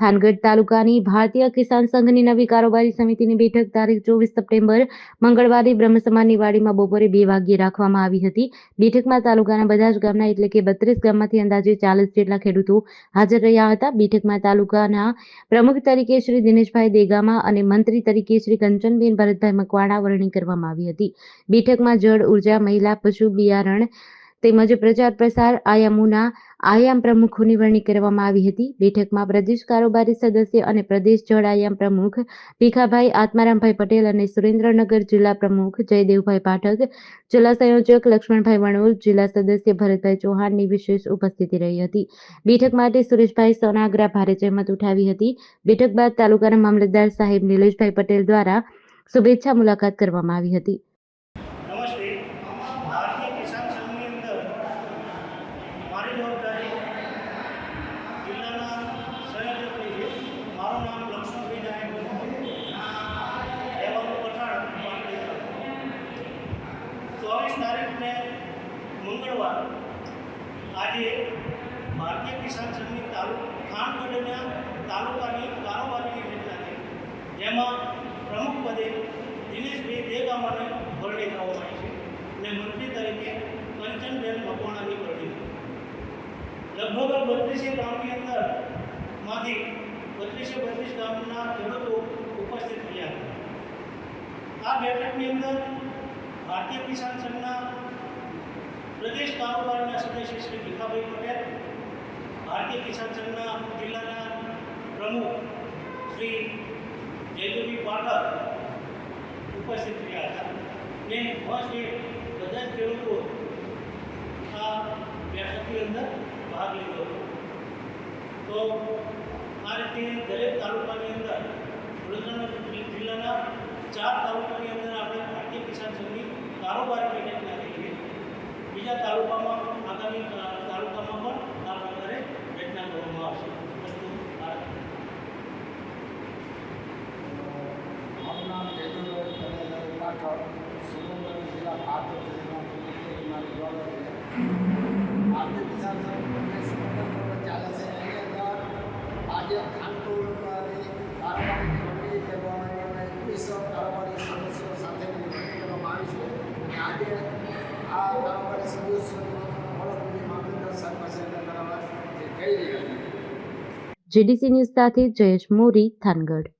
થાનગઢ તાલુકાની ભારતીય કિસાન સંઘની નવી કારોબારી સમિતિની બેઠક તારીખ ચોવીસ સપ્ટેમ્બર મંગળવારે બ્રહ્મસમાજની વાડીમાં બપોરે બે વાગ્યે રાખવામાં આવી હતી. બેઠકમાં તાલુકાના બધા જ ગામના એટલે કે બત્રીસ ગામમાંથી અંદાજે ચાલીસ જેટલા ખેડૂતો હાજર રહ્યા હતા. બેઠકમાં તાલુકાના પ્રમુખ તરીકે શ્રી દિનેશભાઈ દેગામા અને મંત્રી તરીકે શ્રી કંચનબેન ભરતભાઈ મકવાણા વરણી કરવામાં આવી હતી. બેઠકમાં જળ, ઊર્જા, મહિલા, પશુ બિયારણ તેમજ પ્રચાર પ્રસાર આયામોના આયામ પ્રમુખોની વરણી કરવામાં આવી હતી. બેઠકમાં પ્રદેશ કારોબારી સદસ્ય અને પ્રદેશ જળ આયામ પ્રમુખ ભીખાભાઈ આત્મારામભાઈ પટેલ અને સુરેન્દ્રનગર જિલ્લા પ્રમુખ જયદેવભાઈ પાઠક, જિલ્લા સંયોજક લક્ષ્મણભાઈ વણોલ, જિલ્લા સદસ્ય ભરતભાઈ ચૌહાણની વિશેષ ઉપસ્થિતિ રહી હતી. બેઠક માટે સુરેશભાઈ સોનાગરા ભારે જહેમત ઉઠાવી હતી. બેઠક બાદ તાલુકાના મામલતદાર સાહેબ નિલેશભાઈ પટેલ દ્વારા શુભેચ્છા મુલાકાત કરવામાં આવી હતી. નમસ્તે. ભારતીય કિસાન અંદર મારી જવાબદારી જિલ્લાના સંયોજક તરીકે મારું નામ લક્ષ્મણભાઈ નાયક રહેવાનું પઠાણ ચોવીસ તારીખને મંગળવાર આજે ભારતીય કિસાન સંઘની તાલુક ખાનગઢના તાલુકાની કારોબારીની રચના થઈ જેમાં પ્રમુખ પદે દિનેશભાઈ દેગામાને વરણી કરવામાં આવી છે. અને મંત્રી તરીકે કંચનબેન મકવાણાની વરણી લગભગ બત્રીસે ગામની અંદરમાંથી બત્રીસે બત્રીસ ગામના ખેડૂતો ઉપસ્થિત રહ્યા. હતા આ બેઠકની અંદર ભારતીય કિસાન સંઘના પ્રદેશ કારોબારના સદસ્ય શ્રી ભીખાભાઈ પટેલ, ભારતીય કિસાન સંઘના જિલ્લાના પ્રમુખ શ્રી જયદેવી પાઠક ઉપસ્થિત રહ્યા હતા. ને ફર્સ્ટ બધા જ ખેડૂતો આ બેઠકની અંદર ભાગ લીધો તો આ રીતે દરેક તાલુકાની અંદર સુરેન્દ્રનગર જિલ્લાના ચાર તાલુકાની અંદર આપણે ભારતીય કિસાન સંઘની કારોબારી બેઠકના છે. બીજા તાલુકામાં આગામી તાલુકામાં પણ આ પ્રકારે રચના કરવામાં આવશે. મારું નામ જયદુભાઈ કનૈયાભાઈ પાઠક જિલ્લા મારી જવાબદારી છે. ભારતીય કિસાન સંઘ સંગઠન ચાલે છે એની અંદર આજે ખાનપુરની કારોબારી કમિટી કહેવામાં અને એકવીસ કારોબારી સદસ્યો સાથે કરવામાં આવી છે અને આજે આ કારોબારી સદસ્યોની મામલતદાર પાસે કરવા જે કહી રહ્યા જેડીસી ન્યૂઝ સાથે જયેશ મોરી થાનગઢ.